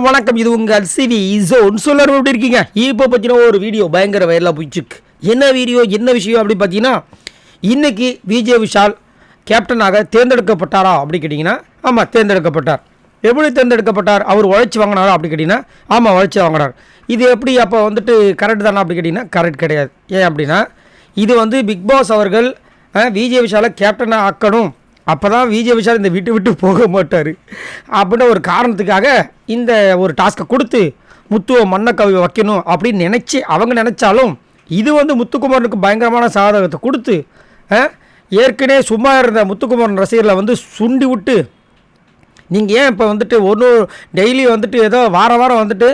வணக்கம். வணக்கம் இது உங்கள் சிவி ஜோன். சொல்லணும் எப்படி இருக்கீங்க? இப்போ பார்த்தீங்கன்னா ஒரு வீடியோ பயங்கர வயலாக போயிடுச்சு என்ன வீடியோ என்ன விஷயம் அப்படின்னு பார்த்தீங்கன்னா இன்றைக்கி விஜய் விஷால் கேப்டனாக தேர்ந்தெடுக்கப்பட்டாரா அப்படி கேட்டிங்கன்னா ஆமாம் தேர்ந்தெடுக்கப்பட்டார். எப்படி தேர்ந்தெடுக்கப்பட்டார்? அவர் உழைச்சி வாங்கினாரா அப்படி கேட்டிங்கன்னா ஆமாம் உழைச்சி வாங்கினார். இது எப்படி அப்போ வந்துட்டு கரெக்ட் தானே அப்படி கேட்டிங்கன்னா கரெக்ட் கிடையாது. ஏன் அப்படின்னா இது வந்து பிக் பாஸ் அவர்கள் விஜய் விஷாலை கேப்டனாக ஆக்கணும். அப்போ தான் விஜய் விஷால் இந்த விட்டு விட்டு போக மாட்டார். அப்படின்ற ஒரு காரணத்துக்காக இந்த ஒரு டாஸ்க்கை கொடுத்து முத்துவை மண்ணை கவி வைக்கணும் அப்படின்னு நினச்சி அவங்க நினச்சாலும் இது வந்து முத்துக்குமாரனுக்கு பயங்கரமான சாதகத்தை கொடுத்து ஏற்கனவே சும்மா இருந்த முத்துக்குமாரன் ரசிகர்களை வந்து சுண்டி விட்டு நீங்கள் ஏன் இப்போ வந்துட்டு ஒன்று டெய்லி வந்துட்டு ஏதோ வார வாரம் வந்துட்டு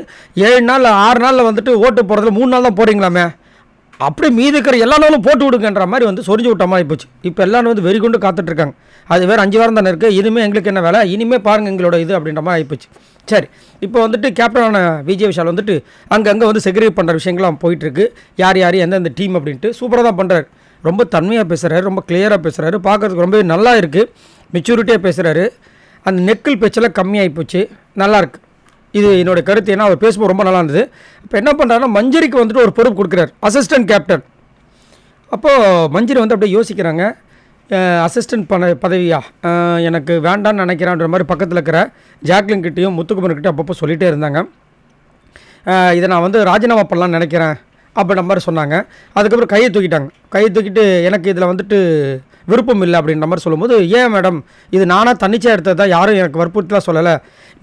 ஏழு நாள் ஆறு நாளில் வந்துட்டு ஓட்டு போடுறதுல மூணு நாள் தான் போகிறீங்களாமே அப்படியே மீதி இருக்கிற எல்லா நாளும் போட்டு விடுங்கன்ற மாதிரி வந்து சொரிஞ்சு விட்ட மாதிரி போச்சு. இப்போ எல்லாரும் வந்து வெறி கொண்டு காத்துட்ருக்காங்க. அது வேறு அஞ்சு வாரம் தானே இருக்குது இனிமேல் எங்களுக்கு என்ன வேலை? இனிமேல் பாருங்கள் எங்களோட இது அப்படின்ற மாதிரி ஆகிப்போச்சு சரி இப்போ வந்துட்டு கேப்டனான விஜய் விஷால் வந்துட்டு அங்கங்கே வந்து செக்ரிகேட் பண்ணுற விஷயங்கள்லாம் போயிட்டுருக்கு யார் யார் எந்தெந்த டீம் அப்படின்ட்டு சூப்பராக தான் பண்ணுறாரு ரொம்ப தன்மையாக பேசுகிறாரு ரொம்ப கிளியராக பேசுகிறாரு பார்க்குறதுக்கு ரொம்பவே நல்லா இருக்குது மெச்சூரிட்டியாக பேசுகிறாரு அந்த நெக்கில் பேச்செல்லாம் கம்மியாகி போச்சு நல்லாயிருக்கு இது என்னோட கருத்து ஏன்னா அவர் பேசும்போது ரொம்ப நல்லா இருந்தது. இப்போ என்ன பண்ணுறாருன்னா மஞ்சரிக்கு வந்துட்டு ஒரு பொறுப்பு கொடுக்குறாரு. அசிஸ்டன்ட் கேப்டன் அப்போது மஞ்சரி வந்து அப்படியே யோசிக்கிறாங்க. அசிஸ்டன்ட் பண பதவியா? எனக்கு வேண்டான்னு நினைக்கிறான்ற மாதிரி பக்கத்தில் இருக்கிற ஜாக்லின் கிட்டேயும் முத்துக்குமர்கிட்டையும் அப்பப்போ சொல்லிகிட்டே இருந்தாங்க. இதை நான் வந்து ராஜினாமா பண்ணலாம்னு நினைக்கிறேன் அப்படின்ற மாதிரி சொன்னாங்க. அதுக்கப்புறம் கையை தூக்கிட்டாங்க. கையை தூக்கிட்டு எனக்கு இதில் வந்துட்டு விருப்பம் இல்லை அப்படின்ற மாதிரி சொல்லும்போது ஏன் மேடம் இது நானாக தன்னிச்சையாக எடுத்தது? தான் யாரும் எனக்கு வற்புறுத்தலாம் சொல்லலை.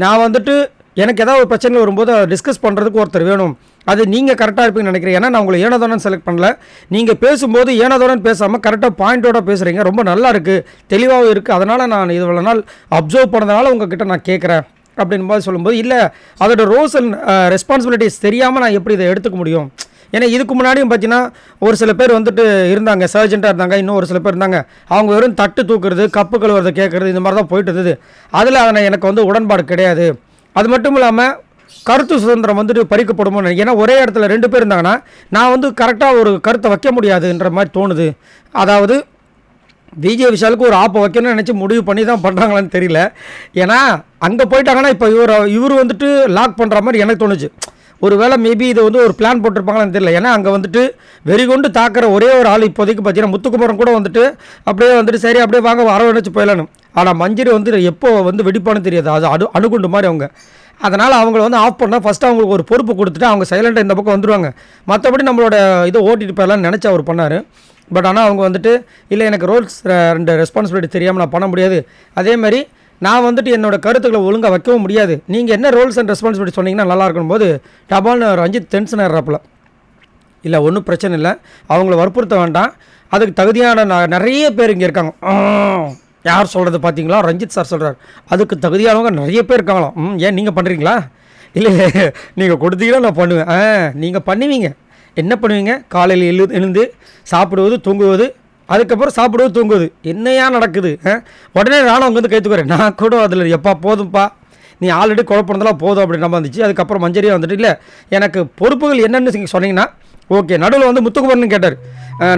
நான் வந்துட்டு எனக்கு ஏதாவது ஒரு பிரச்சனை வரும்போது அதை டிஸ்கஸ் பண்ணுறதுக்கு ஒருத்தர் வேணும். அது நீங்கள் கரெக்டாக இருப்பீங்கன்னு நினைக்கிறேன். ஏன்னா நான் உங்களை ஏனதோடன் செலக்ட் பண்ணல. நீங்கள் பேசும்போது ஏனதோடன் பேசாமல் கரெக்டாக பாயிண்டோட பேசுகிறீங்க ரொம்ப நல்லா இருக்குது தெளிவாகவும் இருக்குது அதனால் நான் இவ்வளோ நாள் அப்சர்வ் பண்ணதுனால உங்ககிட்ட நான் கேட்குறேன். அப்படின்னு போது சொல்லும்போது இல்லை அதோட ரோல்ஸ் அண்ட் ரெஸ்பான்சிபிலிட்டிஸ் தெரியாமல் நான் எப்படி இதை எடுத்துக்க முடியும்? ஏன்னா இதுக்கு முன்னாடியும் பார்த்தீங்கன்னா ஒரு சில பேர் வந்துட்டு இருந்தாங்க. சர்ஜெண்ட்டாக இருந்தாங்க. இன்னும் ஒரு சில பேர் இருந்தாங்க. அவங்க வெறும் தட்டு தூக்குறது கப்பு கழுவுறதை கேட்குறது இந்த மாதிரி தான் போயிட்டு இருந்தது. அதில் அதனை எனக்கு வந்து உடன்பாடு கிடையாது. அது மட்டும் இல்லாமல் கருத்து சுதந்திரம் வந்துட்டு பறிக்கப்படுமோ ஏன்னா ஒரே இடத்துல ரெண்டு பேர் இருந்தாங்கன்னா நான் வந்து கரெக்டாக ஒரு கருத்தை வைக்க முடியாதுன்ற மாதிரி தோணுது. அதாவது விஜய் விஷாலுக்கு ஒரு ஆப்பை வைக்கணும்னு நினச்சி முடிவு பண்ணி தான் பண்ணுறாங்களான்னு தெரியல. ஏன்னா அங்கே போயிட்டாங்கன்னா இப்போ இவர் இவர் வந்துட்டு லாக் பண்ணுற மாதிரி எனக்கு தோணுச்சு. ஒருவேளை மேபி இது வந்து ஒரு பிளான் போட்டிருப்பாங்களான்னு தெரியல. ஏன்னா அங்கே வந்துட்டு வெறி கொண்டு தாக்குற ஒரே ஒரு ஆள் இப்போதைக்கு பார்த்தீங்கன்னா முத்துக்குமரன் கூட வந்துட்டு அப்படியே வந்துட்டு சரி அப்படியே வாங்க அரவணைச்சு போயிடலான்னு. ஆனால் மஞ்சிரி வந்து எப்போ வந்து வெடிப்பான்னு தெரியாது. அது அணு அணுகுண்டு மாதிரி அவங்க. அதனால் அவங்கள வந்து ஆஃப் பண்ணால் ஃபஸ்ட்டு அவங்களுக்கு ஒரு பொறுப்பு கொடுத்துட்டு அவங்க சைலண்டாக இந்த பக்கம் வந்துடுவாங்க மற்றபடி நம்மளோட இதை ஓட்டிட்டு போயிடலாம்னு நினச்சி அவர் பண்ணார். பட் ஆனால் அவங்க வந்துட்டு இல்லை எனக்கு ரோல்ஸ் ரெண்டு ரெஸ்பான்சிபிலிட்டி தெரியாமல் நான் பண்ண முடியாது. அதேமாதிரி நான் வந்துட்டு என்னோட கருத்துக்களை ஒழுங்காக வைக்கவும் முடியாது. நீங்கள் என்ன ரோல்ஸ் அண்ட் ரெஸ்பான்சிபிலிட்டி சொன்னீங்கன்னா நல்லா இருக்கும் போது டபால்னு ரஞ்சித் டென்ஷன் ஆடுறாப்புல இல்லை ஒன்றும் பிரச்சனை இல்லை. அவங்கள வற்புறுத்த வேண்டாம். அதுக்கு தகுதியான ந- நிறைய பேர் இங்கே இருக்காங்க. யார் சொல்கிறது பார்த்தீங்களா ரஞ்சித் சார் சொல்கிறார் அதுக்கு தகுதியானவங்க நிறைய பேர் இருக்காங்களாம். ம் ஏன் நீங்கள் பண்ணுறீங்களா இல்லை நீங்கள் கொடுத்தீங்கன்னா நான் பண்ணுவேன். ஆ நீங்கள் பண்ணுவீங்க. என்ன பண்ணுவீங்க? காலையில் எழு எழுந்து சாப்பிடுவது தூங்குவது அதுக்கப்புறம் சாப்பிடுவது தூங்குவது. என்னையா நடக்குது ஆ? உடனே நானும் அங்கே வந்து கைத்துக்குறேன் நான் கூட அதில் எப்பா போதும்ப்பா நீ ஆல்ரெடி குழப்பறதெல்லாம் போதும் அப்படின்னு நம்ம வந்துச்சு. அதுக்கப்புறம் மஞ்சரியாக வந்துட்டு இல்லை எனக்கு பொறுப்புகள் என்னென்னு சொன்னீங்கன்னா ஓகே நடுவில் வந்து முத்துக்குமரன் கேட்டார்.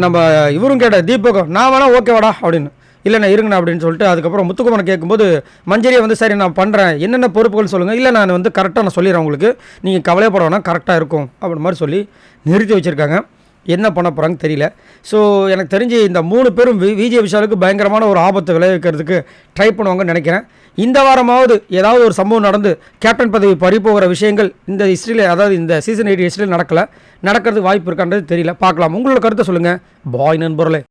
நம்ம இவரும் கேட்டார் தீபகம் நான் வேணா ஓகேவாடா அப்படின்னு. இல்லைண்ணா இருங்கண்ணா அப்படின்னு சொல்லிட்டு அதுக்கப்புறம் முத்துக்குமரன் கேட்கும்போது மஞ்சரியை வந்து சரி நான் பண்ணுறேன் என்னென்ன பொறுப்புகள் சொல்லுங்கள் இல்லை நான் வந்து கரெக்டாக நான் சொல்லிடுறேன் உங்களுக்கு. நீங்கள் கவலைப்பட வேணாம் கரெக்டாக இருக்கும். அப்படின்னு மாதிரி சொல்லி நிறுத்தி வச்சுருக்காங்க. என்ன பண்ண போகிறாங்க தெரியல. ஸோ எனக்கு தெரிஞ்சு இந்த மூணு பேரும் வி விஜய் விஷாலுக்கு பயங்கரமான ஒரு ஆபத்தை விளைவிக்கிறதுக்கு ட்ரை பண்ணுவாங்கன்னு நினைக்கிறேன். இந்த வாரமாவது ஏதாவது ஒரு சம்பவம் நடந்து கேப்டன் பதவி பறிப்போகிற விஷயங்கள் இந்த ஹிஸ்ட்ரியில் அதாவது இந்த சீசன் எயிட் ஹிஸ்ட்ரியில் நடக்கலை. நடக்கிறதுக்கு வாய்ப்பு இருக்கான்றது தெரியல. பார்க்கலாம். உங்களோட கருத்தை சொல்லுங்கள் பாய் நண்பர்களே.